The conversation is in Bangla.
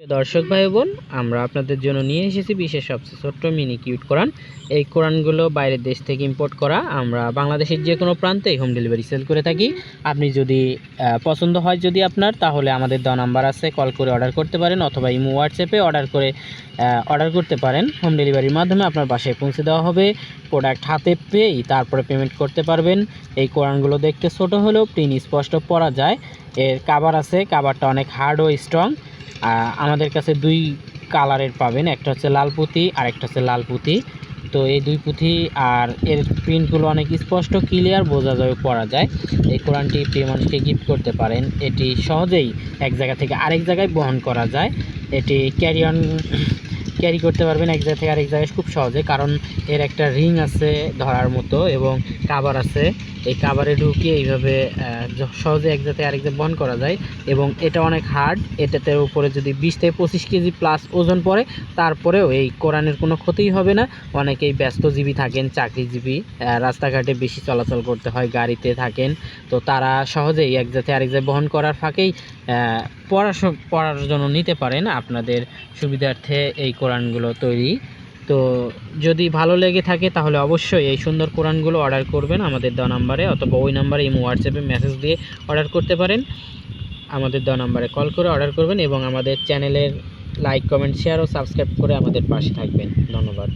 দর্শক ভাই বোন আমরা আপনাদের জন্য নিয়ে এসেছি বিশেষ সবচেয়ে ছোট্ট মিনি কিউট কোরআন। এই কোরআনগুলো বাইরের দেশ থেকে ইম্পোর্ট করা, আমরা বাংলাদেশের যে কোনো প্রান্তে হোম ডেলিভারি সেল করে থাকি। আপনি যদি পছন্দ হয় যদি আপনার, তাহলে আমাদের দেওয়া নাম্বার আছে কল করে অর্ডার করতে পারেন অথবা ইমো হোয়াটসঅ্যাপে অর্ডার করে অর্ডার করতে পারেন। হোম ডেলিভারির মাধ্যমে আপনার বাসায় পৌঁছে দেওয়া হবে প্রোডাক্ট হাতে পেয়েই তারপরে পেমেন্ট করতে পারবেন। এই কোরআনগুলো দেখতে ছোট হলেও প্রিন্ট স্পষ্ট পরা যায়। এর কাভার আছে কাভারটা অনেক হার্ড ও স্ট্রং আমাদের কাছে দুই কালারের পাবেন। একটা হচ্ছে লাল পুঁতি আর একটা হচ্ছে লাল পুঁতি। তো এই দুই পুঁথি আর এর প্রিন্টগুলো অনেক স্পষ্ট, ক্লিয়ার, বোঝা যাবে পড়া যায়। এই কোরআনটি প্রিয় মানুষকে গিফট করতে পারেন। এটি সহজেই এক জায়গা থেকে আরেক জায়গায় বহন করা যায়। এটি ক্যারি অন ক্যারি করতে পারবেন এক জায়গা থেকে আরেক জায়গায় খুব সহজে, কারণ এর একটা রিং আছে ধরার মতো এবং কাবার আছে। এই কাভারে ঢুকিয়ে এইভাবে সহজে এক জায়গা থেকে আরেক জায়গায় বহন করা যায় এবং এটা অনেক হার্ড এটাতে উপরে যদি বিশ থেকে পঁচিশ কেজি প্লাস ওজন পড়ে, তারপরেও এই কোরআনের কোনো ক্ষতিই হবে না। অনেকেই ব্যস্তজীবী থাকেন, চাকরিজীবী রাস্তাঘাটে বেশি চলাচল করতে হয়, গাড়িতে থাকেন। তো তারা সহজেই এক জায়গায় থেকে আরেক জায়গায় বহন করার ফাঁকেই পড়াশো- পড়ার জন্য নিতে পারেন আপনাদের সুবিধার্থে এই কোরআনগুলো তৈরি। তো যদি ভালো লেগে থাকে তাহলে অবশ্যই এই সুন্দর কোরআনগুলো অর্ডার করবেন আমাদের দেওয়া নাম্বারে অথবা ওই নাম্বারে ইমো, হোয়াটসঅ্যাপে মেসেজ দিয়ে অর্ডার করতে পারেন। আমাদের দেওয়া নাম্বারে কল করে অর্ডার করবেন এবং আমাদের চ্যানেলের লাইক, কমেন্ট, শেয়ার ও সাবস্ক্রাইব করে আমাদের পাশে থাকবেন। ধন্যবাদ।